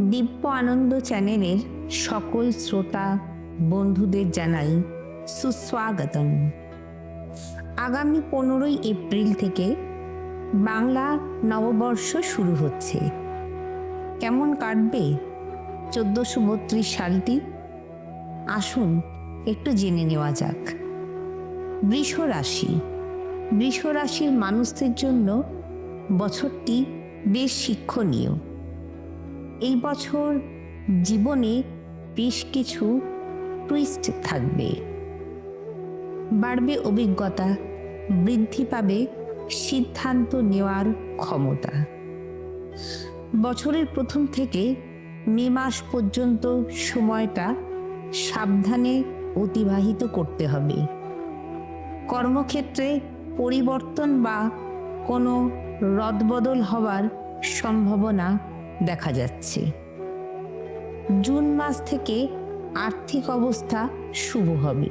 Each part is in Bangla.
দিব্য আনন্দ চ্যানেলের সকল শ্রোতা বন্ধুদের জানাই সুস্বাগতম। আগামী পনেরোই এপ্রিল থেকে বাংলা নববর্ষ শুরু হচ্ছে। কেমন কাটবে চোদ্দোশো বত্রিশ সালটি? আসুন একটু জেনে নেওয়া যাক। বৃষ রাশি বৃষ রাশির মানুষদের জন্য বছরটি বেশ শিক্ষণীয়। এই বছর জীবনে বেশ কিছু টুইস্ট থাকবে। বাড়বে অভিজ্ঞতা, বৃদ্ধি পাবে সিদ্ধান্ত নেওয়ার ক্ষমতা। বছরের প্রথম থেকে মে মাস পর্যন্ত সময়টা সাবধানে অতিবাহিত করতে হবে। কর্মক্ষেত্রে পরিবর্তন বা কোনো রদবদল হওয়ার সম্ভাবনা দেখা যাচ্ছে। জুন মাস থেকে আর্থিক অবস্থা শুভ হবে।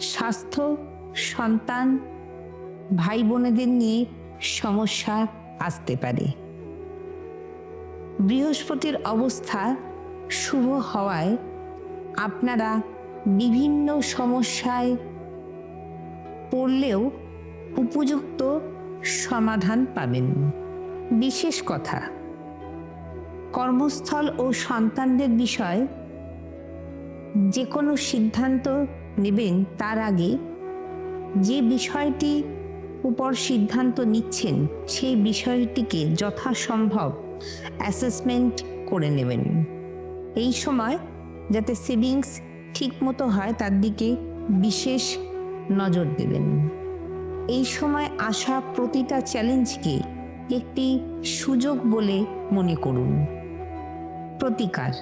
স্বাস্থ্য, সন্তান ভাই বোনেদের নিয়ে সমস্যা আসতে পারে। বৃহস্পতির অবস্থা শুভ হওয়ায় আপনারা বিভিন্ন সমস্যায় পড়লেও উপযুক্ত সমাধান পাবেন। বিশেষ কথা কর্মস্থল ও সন্তানদের বিষয় যে কোনো সিদ্ধান্ত নেবেন তার আগে যে বিষয়টি উপর সিদ্ধান্ত নিচ্ছেন, সেই বিষয়টিকে যথাসম্ভব অ্যাসেসমেন্ট করে নেবেন। এই সময় যাতে সেভিংস ঠিক মতো হয়, তার দিকে বিশেষ নজর দেবেন। এই সময় আসা প্রতিটা চ্যালেঞ্জকে একটি সুযোগ বলে মনে করুন। প্রতিকার।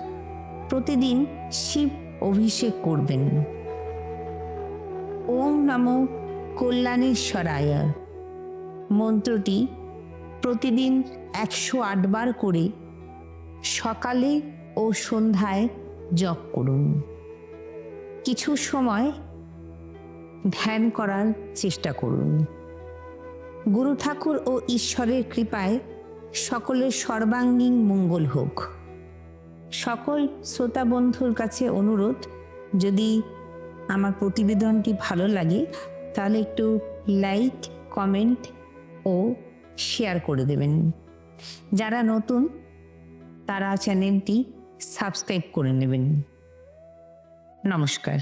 প্রতিদিন শিব অভিষেক করবেন। ওম নম কল্যাণেশ্বরায়। মন্ত্রটি প্রতিদিন একশো আটবার করে সকালে ও সন্ধ্যায় জপ করুন। কিছু সময় ধ্যান করার চেষ্টা করুন। গুরু ঠাকুর ও ঈশ্বরের কৃপায় সকলের সর্বাঙ্গীন মঙ্গল হোক। সকল শ্রোতা বন্ধুর কাছে অনুরোধ, যদি আমার প্রতিবেদনটি ভালো লাগে, তাহলে একটু লাইক, কমেন্ট ও শেয়ার করে দেবেন। যারা নতুন, তারা চ্যানেলটি সাবস্ক্রাইব করে নেবেন। নমস্কার।